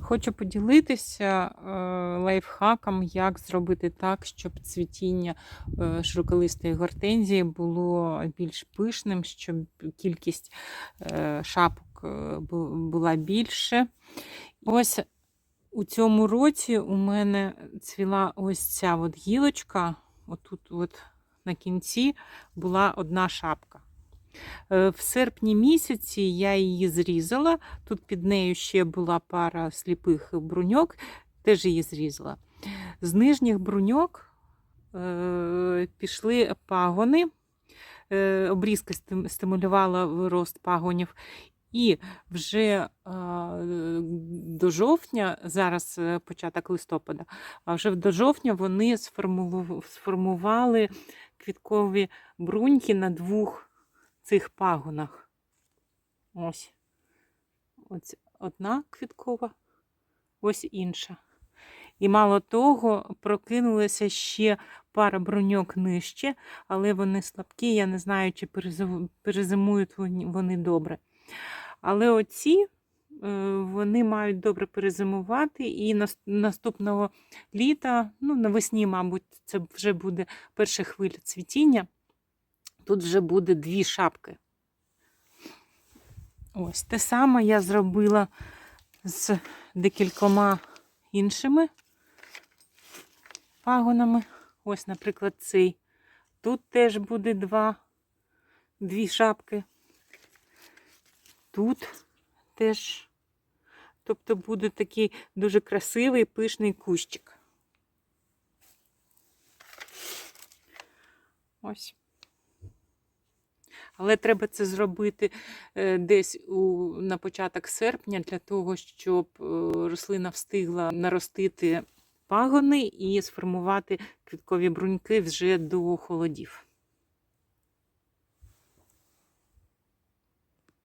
Хочу поділитися е, лайфхаком, як зробити так, щоб цвітіння е, широколистої гортензії було більш пишним, щоб кількість е, шапок була більше. Ось у цьому році у мене цвіла ось ця от гілочка. Отут от на кінці була одна шапка. Е, В серпні місяці я її зрізала. Тут під нею ще була пара сліпих бруньок, теж її зрізала. З нижніх бруньок е, пішли пагони, е, обрізка стимулювала вирост пагонів. І вже до жовтня, зараз початок листопада, а вже до жовтня вони сформували квіткові бруньки на двох цих пагонах. Ось. Ось одна квіткова, ось інша. І мало того, прокинулася ще пара бруньок нижче, але вони слабкі, я не знаю, чи перезимують вони вони добре. Але оці е, вони мають добре перезимувати, і наступного літа, ну навесні, мабуть, це вже буде перша хвиля цвітіння. Тут вже буде дві шапки. Ось те саме я зробила з декількома іншими пагонами. Ось, наприклад, цей. Тут теж буде два, дві шапки. Тут теж. Тобто буде такий дуже красивий пишний кущик. Ось. Але треба це зробити е, десь у, на початок серпня для того, щоб е, рослина встигла наростити пагони і сформувати квіткові бруньки вже до холодів.